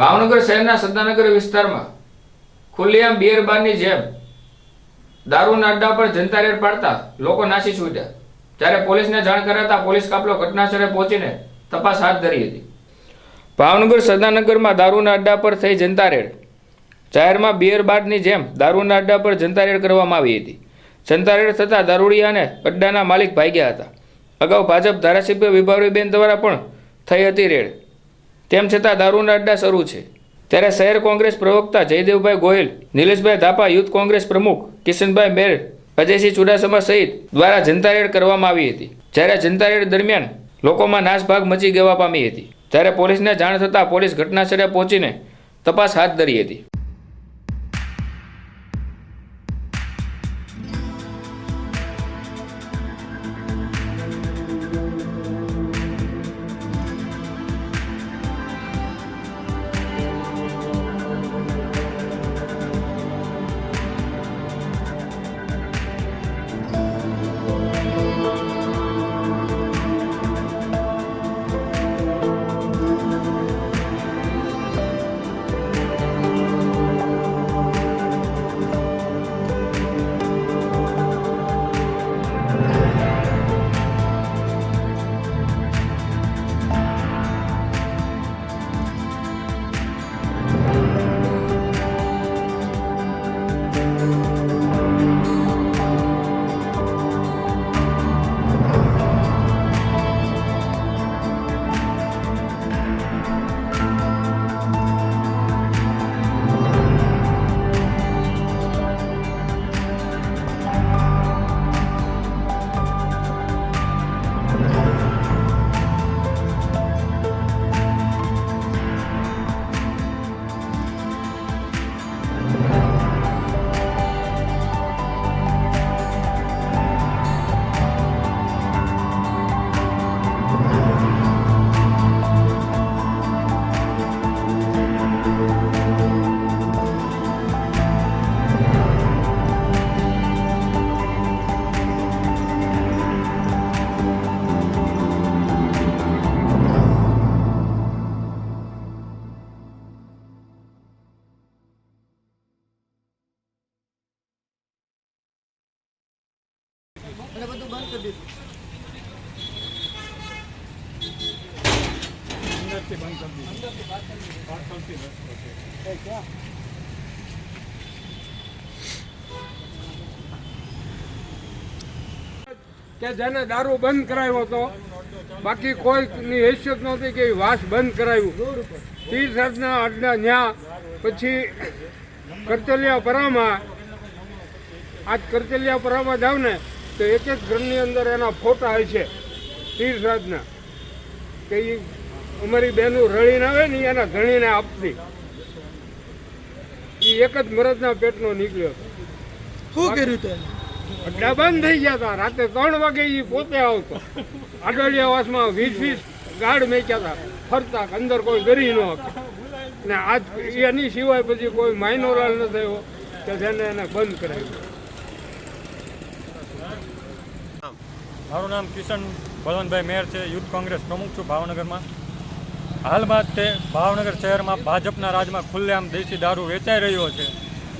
ભાવનગર શહેરના સદાનગર વિસ્તારમાં ખુલ્લેઆમ બિયર બારની જેમ દારૂના અડ્ડા પર જનતા રેડ પાડતા લોકો નાસી છૂટ્યા. ત્યારે પોલીસને જાણ કરાતા પોલીસ કાફલો ઘટનાસ્થળે પહોંચીને તપાસ હાથ ધરી હતી. ભાવનગર સદાનગરમાં દારૂના અડ્ડા પર થઈ જનતા રેડ. જાહેરમાં બિયર બારની જેમ દારૂના અડ્ડા પર જનતા રેડ કરવામાં આવી હતી. જનતા રેડ થતાં દારૂડિયા અને અડ્ડાના માલિક ભાગ્યા હતા. અગાઉ ભાજપ ધારાસભ્ય વિભાવરીબેન દ્વારા પણ થઈ હતી રેડ. તેમ છતાં દારૂના અડ્ડા શરૂ છે. ત્યારે શહેર કોંગ્રેસ પ્રવક્તા જયદેવભાઈ ગોહિલ, નિલેશભાઈ ધાપા યુથ કોંગ્રેસ પ્રમુખ, કિશનભાઈ મેર, અજયસિંહ ચુડાસમા સહિત દ્વારા જનતા રેડ કરવામાં આવી હતી. જ્યારે જનતા રેડ દરમિયાન લોકોમાં નાસભાગ મચી ગવા પામી હતી. ત્યારે પોલીસને જાણ થતાં પોલીસ ઘટનાસ્થળે પહોંચીને તપાસ હાથ ધરી હતી. બધું બંધ કરી દીધું. કે જેને દારૂ બંધ કરાવ્યો હતો બાકી કોઈની હેસિયત નહોતી કે વાસ બંધ કરાવ્યું ત્રીસ વર્ષના આજના ન્યા પછી કરચલિયા પરામાં આજ કરચલિયા પરામાં જાવ ને તો એક એક ઘરની અંદર એના ફોટા હોય છે રાજના કે એ અમારી બહેનું રળીને આવે ને એના ધણીને આપતી. એ એક જ મરદના પેટનો નીકળ્યો હતો. શું કર્યું તે? અડ્ડા બંધ થઈ ગયા હતા. રાતે ત્રણ વાગે એ પોતે આવતો. આડોડિયાવાસમાં વીસ વીસ ગાઢ મેચ્યા હતા. ફરતા અંદર કોઈ ગરી ન હતો. ને આજ એની સિવાય પછી કોઈ માઇનોરાલ ન થયો. કે જેને એને બંધ કરાવ્યું. મારું નામ કિશન બળવંતભાઈ મેયર છે, યુથ કોંગ્રેસ પ્રમુખ છું ભાવનગરમાં. હાલમાં તે ભાવનગર શહેરમાં ભાજપના રાજમાં ખુલ્લેઆમ દેશી દારૂ વેચાઈ રહ્યો છે.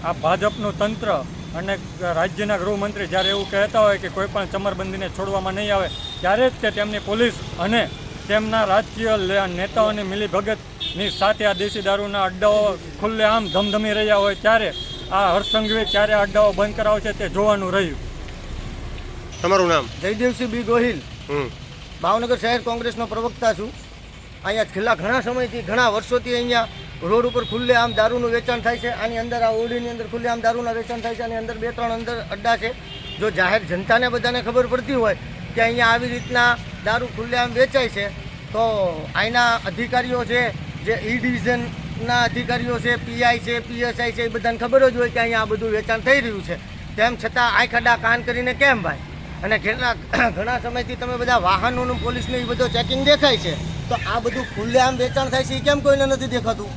આ ભાજપનું તંત્ર અને રાજ્યના ગૃહમંત્રી જ્યારે એવું કહેતા હોય કે કોઈપણ ચમરબંધીને છોડવામાં નહીં આવે, ત્યારે જ તે તેમની પોલીસ અને તેમના રાજકીય નેતાઓની મિલીભગતની સાથે આ દેશી દારૂના અડ્ડાઓ ખુલ્લેઆમ ધમધમી રહ્યા હોય ત્યારે આ હર્ષસંઘવી ક્યારે અડ્ડાઓ બંધ કરાવશે તે જોવાનું રહ્યું. તમારું નામ? જયદેવસિંહ બી ગોહિલ. ભાવનગર શહેર કોંગ્રેસનો પ્રવક્તા છું. અહીંયા છેલ્લા ઘણા સમયથી ઘણા વર્ષોથી અહીંયા રોડ ઉપર ખુલ્લે આમ દારૂનું વેચાણ થાય છે. આની અંદર આ ઓરડીની અંદર ખુલ્લે આમ દારૂના વેચાણ થાય છે. આની અંદર બે ત્રણ અંદર અડ્ડા છે. જો જાહેર જનતાને બધાને ખબર પડતી હોય કે અહીંયા આવી રીતના દારૂ ખુલ્લે આમ વેચાય છે તો અહીંના અધિકારીઓ છે જે ઈ ડિવિઝનના અધિકારીઓ છે પીઆઈ છે પીએસઆઈ છે એ બધાને ખબર જ હોય કે અહીંયા આ બધું વેચાણ થઈ રહ્યું છે. તેમ છતાં આંખ અડા કાન કરીને કેમ ભાઈ? અને ઘણા ઘણા સમયથી તમે બધા વાહનોનું પોલીસનું એ બધું ચેકિંગ દેખાય છે. તો આ બધું ખુલ્લેઆમ વેચાણ થાય છે એ કેમ કોઈને નથી દેખાતું?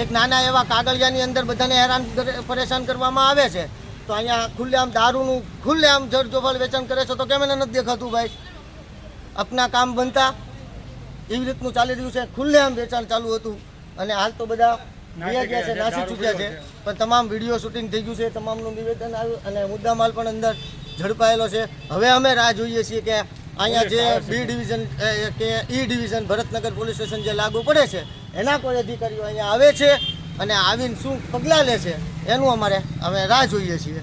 એક નાના એવા કાગળિયાની અંદર બધાને હેરાન પરેશાન કરવામાં આવે છે. તો અહીંયા ખુલ્લેઆમ દારૂનું ખુલ્લેઆમ જરજોફળ વેચાણ કરે છે તો કેમ એને નથી દેખાતું ભાઈ? અપના કામ બનતા? એવી રીતનું ચાલી રહ્યું છે ખુલ્લેઆમ વેચાણ ચાલુ હતું. અને હાલ તો બધા ગયા ગયા છે નાસી ચૂક્યા છે. પણ તમામ વીડિયો શૂટિંગ થઈ ગયું છે તમામનું નિવેદન આવ્યું. અને મુદ્દામાલ પણ અંદર ઝડપાયેલો છે. હવે અમે રાહ જોઈએ છીએ કે અહીંયા જે બી ડિવિઝન કે E division Bharatnagar police station જે લાગુ પડે છે એના કોઈ અધિકારીઓ અહીંયા આવે છે અને આવીને શું પગલાં લે છે એનું અમારે અમે રાહ જોઈએ છીએ.